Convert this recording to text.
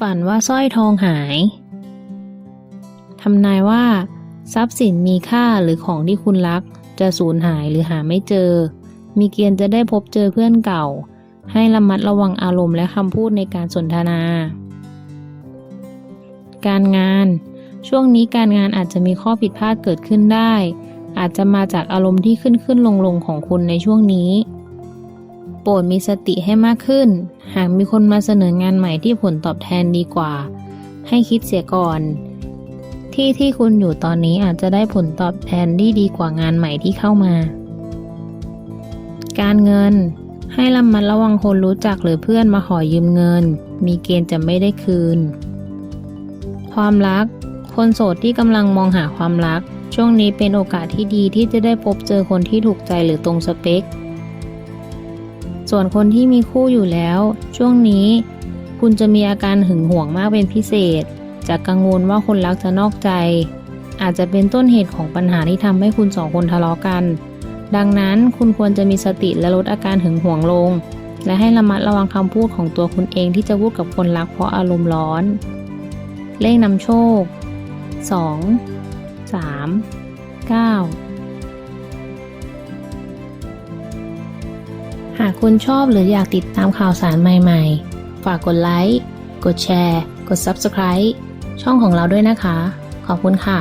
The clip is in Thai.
ฝันว่าสร้อยทองหาย ทำนายว่า ทรัพย์สินมีค่าหรือของที่คุณรัก จะสูญหายหรือหาไม่เจอ มีเกณฑ์จะได้พบเจอเพื่อนเก่า ให้ระมัดระวังอารมณ์และคำพูดในการสนทนา การงาน ช่วงนี้การงานอาจจะมีข้อผิดพลาดเกิดขึ้นได้ อาจจะมาจากอารมณ์ที่ขึ้นขึ้นลงลงของคุณในช่วงนี้ โปรดมีสติให้มากขึ้น หากมีคนมาเสนองานใหม่ที่ผลตอบแทนดีกว่า ให้คิดเสียก่อน ที่ที่คุณอยู่ตอนนี้อาจจะได้ผลตอบแทนที่ดีกว่างานใหม่ที่เข้ามา การเงิน ให้ระมัดระวังคนรู้จักหรือเพื่อนมาขอยืมเงิน มีเกณฑ์จะไม่ได้คืน ความรัก คนโสดที่กำลังมองหาความรัก ช่วงนี้เป็นโอกาสที่ดีที่จะได้พบเจอคนที่ถูกใจหรือตรงสเปค ส่วนคนที่มีคู่อยู่แล้ว ช่วงนี้ คุณจะมีอาการหึงหวงมากเป็นพิเศษจะกังวลว่าคนรักจะนอกใจ อาจจะเป็นต้นเหตุของปัญหาที่ทำให้คุณสองคนทะเลาะกัน ดังนั้นคุณควรจะมีสติและลดอาการหึงหวงลง และให้ระมัดระวังคำพูดของตัวคุณเองที่จะพูดกับคนรักเพราะอารมณ์ร้อน เลขนำโชค 2 3 9 หากคุณชอบหรืออยากติดตามข่าวสารใหม่ๆ ฝากกดไลค์ กดแชร์ กด Subscribe ช่องของเราด้วยนะคะ ขอบคุณค่ะ